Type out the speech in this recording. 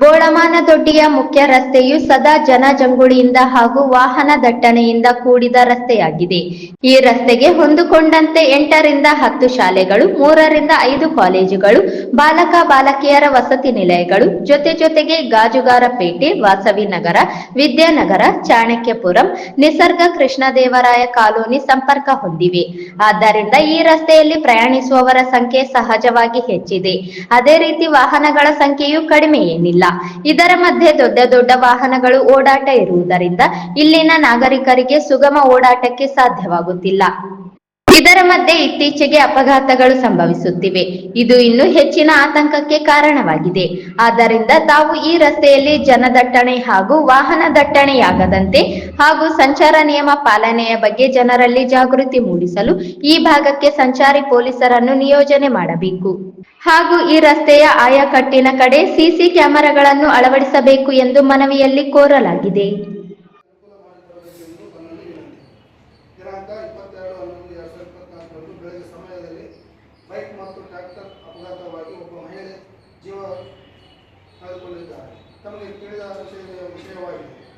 ಬೋಳಮಾನ ತೊಟ್ಟಿಯ ಮುಖ್ಯ ರಸ್ತೆಯು ಸದಾ ಜನಜಂಗುಳಿಯಿಂದ ಹಾಗೂ ವಾಹನ ದಟ್ಟಣೆಯಿಂದ ಕೂಡಿದ ರಸ್ತೆಯಾಗಿದೆ. ಈ ರಸ್ತೆಗೆ ಹೊಂದಿಕೊಂಡಂತೆ ಎಂಟರಿಂದ ಹತ್ತು ಶಾಲೆಗಳು, ಮೂರರಿಂದ ಐದು ಕಾಲೇಜುಗಳು ಬಾಲಕ ಬಾಲಕಿಯರ ವಸತಿ ನಿಲಯಗಳು, ಜೊತೆ ಜೊತೆಗೆ ಗಾಜುಗಾರ ಪೇಟೆ, ವಾಸವಿ ನಗರ, ವಿದ್ಯಾನಗರ, ಚಾಣಕ್ಯಪುರಂ, ನಿಸರ್ಗ ಕೃಷ್ಣದೇವರಾಯ ಕಾಲೋನಿ ಸಂಪರ್ಕ ಹೊಂದಿವೆ. ಆದ್ದರಿಂದ ಈ ರಸ್ತೆಯಲ್ಲಿ ಪ್ರಯಾಣಿಸುವವರ ಸಂಖ್ಯೆ ಸಹಜವಾಗಿ ಹೆಚ್ಚಿದೆ. ಅದೇ ರೀತಿ ವಾಹನಗಳ ಸಂಖ್ಯೆಯೂ ಕಡಿಮೆ ಏನಿಲ್ಲ. ಇದರ ಮಧ್ಯೆ ದೊಡ್ಡ ದೊಡ್ಡ ವಾಹನಗಳು ಓಡಾಟ ಇರುವುದರಿಂದ ಇಲ್ಲಿನ ನಾಗರಿಕರಿಗೆ ಸುಗಮ ಓಡಾಟಕ್ಕೆ ಸಾಧ್ಯವಾಗುತ್ತಿಲ್ಲ. ಇದರ ಮಧ್ಯೆ ಇತ್ತೀಚೆಗೆ ಅಪಘಾತಗಳು ಸಂಭವಿಸುತ್ತಿವೆ. ಇದು ಇನ್ನು ಹೆಚ್ಚಿನ ಆತಂಕಕ್ಕೆ ಕಾರಣವಾಗಿದೆ. ಆದ್ದರಿಂದ ತಾವು ಈ ರಸ್ತೆಯಲ್ಲಿ ಜನದಟ್ಟಣೆ ಹಾಗೂ ವಾಹನ ದಟ್ಟಣೆಯಾಗದಂತೆ ಹಾಗೂ ಸಂಚಾರ ನಿಯಮ ಪಾಲನೆಯ ಬಗ್ಗೆ ಜನರಲ್ಲಿ ಜಾಗೃತಿ ಮೂಡಿಸಲು ಈ ಭಾಗಕ್ಕೆ ಸಂಚಾರಿ ಪೊಲೀಸರನ್ನು ನಿಯೋಜನೆ ಮಾಡಬೇಕು. ಹಾಗೂ ಈ ರಸ್ತೆಯ ಆಯಕಟ್ಟಿನ ಕಡೆ ಸಿಸಿ ಕ್ಯಾಮೆರಾಗಳನ್ನು ಅಳವಡಿಸಬೇಕು ಎಂದು ಮನವಿಯಲ್ಲಿ ಕೋರಲಾಗಿದೆ. ಅಪಘಾತವಾಗಿ ಒಬ್ಬ ಮಹಿಳೆ ಜೀವ ಕಳೆದುಕೊಂಡಿದ್ದಾರೆ ತಮಗೆ ತಿಳಿದ ವಿಷಯ ವಿಷಯವಾಗಿದೆ.